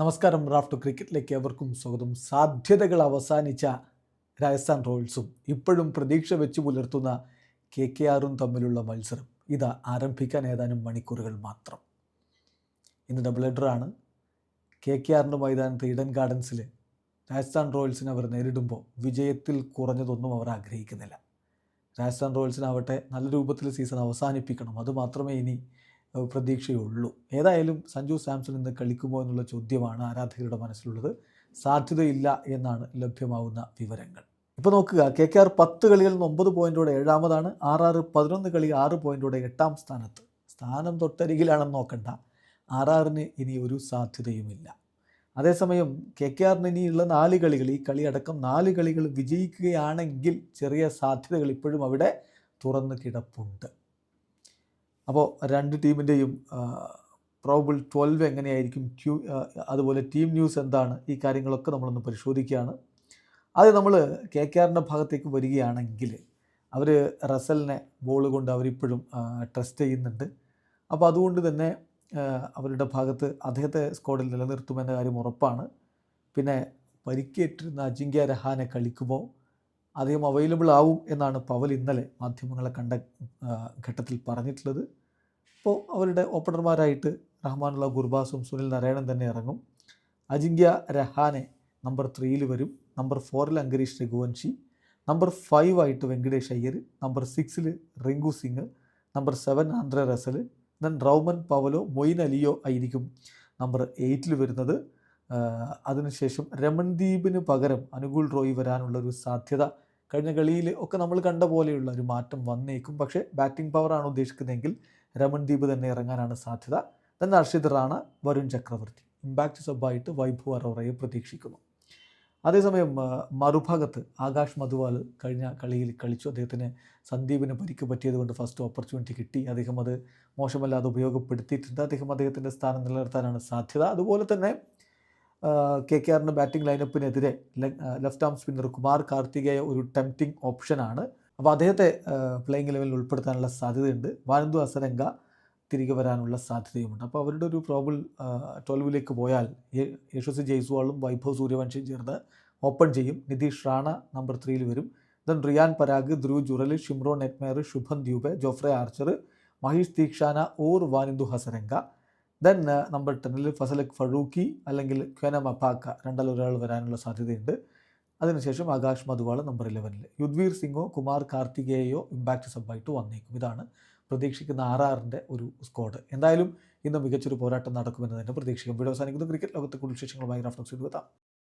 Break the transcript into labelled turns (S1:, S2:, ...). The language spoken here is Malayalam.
S1: നമസ്കാരം റാഫ്റ്റ് ക്രിക്കറ്റിലേക്ക് എവർക്കും സ്വാഗതം. സാധ്യതകൾ അവസാനിച്ച രാജസ്ഥാൻ റോയൽസും ഇപ്പോഴും പ്രതീക്ഷ വെച്ച് പുലർത്തുന്ന കെ കെ ആറും തമ്മിലുള്ള മത്സരം. ഇത് ആരംഭിക്കാൻ ഏതാനും മണിക്കൂറുകൾ മാത്രം. ഇന്ന് ഡബിൾ ഹെഡറാണ് കെ കെ ആറിന്റെ മൈതാനത്ത് ഇഡൻ ഗാർഡൻസിൽ രാജസ്ഥാൻ റോയൽസിനെ അവർ നേരിടുമ്പോൾ വിജയത്തിൽ കുറഞ്ഞതൊന്നും അവർ ആഗ്രഹിക്കുന്നില്ല. രാജസ്ഥാൻ റോയൽസിനാവട്ടെ നല്ല രൂപത്തിൽ സീസൺ അവസാനിപ്പിക്കണം. അതുമാത്രമേ ഇനി പ്രതീക്ഷയുള്ളൂ. ഏതായാലും സഞ്ജു സാംസൺ ഇന്ന് കളിക്കുമോ എന്നുള്ള ചോദ്യമാണ് ആരാധകരുടെ മനസ്സിലുള്ളത്. സാധ്യതയില്ല എന്നാണ് ലഭ്യമാവുന്ന വിവരങ്ങൾ. ഇപ്പോൾ നോക്കുക കെ കെ ആർ പത്ത് കളികളിൽ നിന്ന് ഒമ്പത് പോയിന്റോടെ ഏഴാമതാണ്. ആർ ആറ് പതിനൊന്ന് കളി ആറ് പോയിന്റോടെ എട്ടാം സ്ഥാനത്ത്. സ്ഥാനം തൊട്ടരികിലാണെന്ന് നോക്കണ്ട. ആർ ആറിന് ഇനി ഒരു സാധ്യതയുമില്ല. അതേസമയം കെ കെ ആറിന് ഇനിയുള്ള നാല് കളികൾ ഈ കളി അടക്കം നാല് കളികൾ വിജയിക്കുകയാണെങ്കിൽ ചെറിയ സാധ്യതകൾ ഇപ്പോഴും അവിടെ തുറന്നു കിടപ്പുണ്ട്. അപ്പോൾ രണ്ട് ടീമിന്റെയും പ്രോബിൾ ട്വൽവ് എങ്ങനെയായിരിക്കും ക്യൂ അതുപോലെ ടീം ന്യൂസ് എന്താണ് ഈ കാര്യങ്ങളൊക്കെ നമ്മളൊന്ന് പരിശോധിക്കുകയാണ്. അത് നമ്മൾ കെ കെ ആറിന്റെ ഭാഗത്തേക്ക് വരികയാണെങ്കിൽ അവർ റസലിനെ ബോൾ കൊണ്ട് അവരിപ്പോഴും ട്രസ്റ്റ് ചെയ്യുന്നുണ്ട്. അപ്പോൾ അതുകൊണ്ട് തന്നെ അവരുടെ ഭാഗത്ത് അദ്ദേഹത്തെ സ്ക്വാഡിൽ നിലനിർത്തുമെന്ന കാര്യം ഉറപ്പാണ്. പിന്നെ പരിക്കേറ്റിരുന്ന അജിങ്ക്യ രഹാനെ കളിക്കുമോ? അദ്ദേഹം അവൈലബിൾ ആവും എന്നാണ് പവൽ ഇന്നലെ മാധ്യമങ്ങളെ കണ്ട ഘട്ടത്തിൽ പറഞ്ഞിട്ടുള്ളത്. ഇപ്പോൾ അവരുടെ ഓപ്പണർമാരായിട്ട് റഹ്മാനുള്ള ഗുർബാസും സുനിൽ നാരായണൻ തന്നെ ഇറങ്ങും. അജിങ്ക്യ രഹാനെ നമ്പർ ത്രീയിൽ വരും. നമ്പർ ഫോറിൽ അങ്കരീഷ് രഘുവൻഷി. നമ്പർ ഫൈവ് ആയിട്ട് വെങ്കടേഷ് അയ്യർ. നമ്പർ സിക്സിൽ Rinku Singh. Number seven Andre Russell. Then Rovman പവലോ Moeen അലിയോ ആയിരിക്കും നമ്പർ എയ്റ്റിൽ വരുന്നത്. അതിനുശേഷം രമൺദീപിന് പകരം അനുകൂൽ റോയി വരാനുള്ള ഒരു സാധ്യത. കഴിഞ്ഞ കളിയിൽ ഒക്കെ നമ്മൾ കണ്ട പോലെയുള്ള ഒരു മാറ്റം വന്നേക്കും. പക്ഷേ ബാറ്റിംഗ് പവറാണ് ഉദ്ദേശിക്കുന്നതെങ്കിൽ രമൺദീപ് തന്നെ ഇറങ്ങാനാണ് സാധ്യത. ദെൻ അർഷിദ് റാണ വരുൺ ചക്രവർത്തി ഇമ്പാക്റ്റ് സബായിട്ട് വൈഭവ് അറോറയെ പ്രതീക്ഷിക്കുന്നു. അതേസമയം മറുഭാഗത്ത് ആകാശ് മധുവാൽ കഴിഞ്ഞ കളിയിൽ കളിച്ചു. അദ്ദേഹത്തിന് സന്ദീപിന് പരിക്ക് പറ്റിയതുകൊണ്ട് ഫസ്റ്റ് ഓപ്പർച്യൂണിറ്റി കിട്ടി. അദ്ദേഹം അത് മോശമല്ലാതെ ഉപയോഗപ്പെടുത്തിയിട്ടുണ്ട്. അദ്ദേഹം അദ്ദേഹത്തിന്റെ സ്ഥാനം നിലനിർത്താനാണ് സാധ്യത. അതുപോലെ തന്നെ കെ കെ ആറിന്റെ batting ലൈനപ്പിനെതിരെ left arm spinner Kumar Kartikeya ഒരു ടെംപ്റ്റിംഗ് ഓപ്ഷനാണ് അപ്പോൾ അദ്ദേഹത്തെ പ്ലേയിങ് ലെവലിൽ ഉൾപ്പെടുത്താനുള്ള സാധ്യതയുണ്ട്. വാനന്ദു അസരംഗ തിരികെ വരാനുള്ള സാധ്യതയുമുണ്ട്. അപ്പോൾ അവരുടെ ഒരു പ്രോബിൾ ട്വൽവിലേക്ക് പോയാൽ യശസ്വി ജയ്സ്വാളും വൈഭവ് സൂര്യവംശിയും ചേർന്ന് ഓപ്പൺ ചെയ്യും. നിതീഷ് റാണ നമ്പർ ത്രീയിൽ വരും. Then Riyan Parag Dhruv Jurel Shimron Hetmyer Shubham Dubey Jofra Archer Maheesh Theekshana or Wanindu Hasaranga then number ടെന്നിൽ Fazalhaq Farooqi അല്ലെങ്കിൽ ക്വന മപ്പാക്ക രണ്ടാൽ ഒരാൾ വരാനുള്ള സാധ്യതയുണ്ട്. അതിനുശേഷം ആകാശ് മധുവാൾ നമ്പർ ഇലവനിൽ യുദ്വീർ സിംഗോ കുമാർ കാർത്തികേയോ ഇമ്പാക്റ്റ് സബായിട്ട് വന്നേക്കും. ഇതാണ് പ്രതീക്ഷിക്കുന്ന ആർ ആറിന്റെ ഒരു സ്ക്വാഡ് എന്തായാലും ഇന്ന് മികച്ചൊരു പോരാട്ടം നടക്കുമെന്ന് തന്നെ പ്രതീക്ഷിക്കും. വീഡിയോ അവസാനിക്കുന്നു. ക്രിക്കറ്റ് ലോകത്തെ കൂടുതൽ വിശേഷങ്ങളുമായി റഫ്ലക്സ് എത്താം.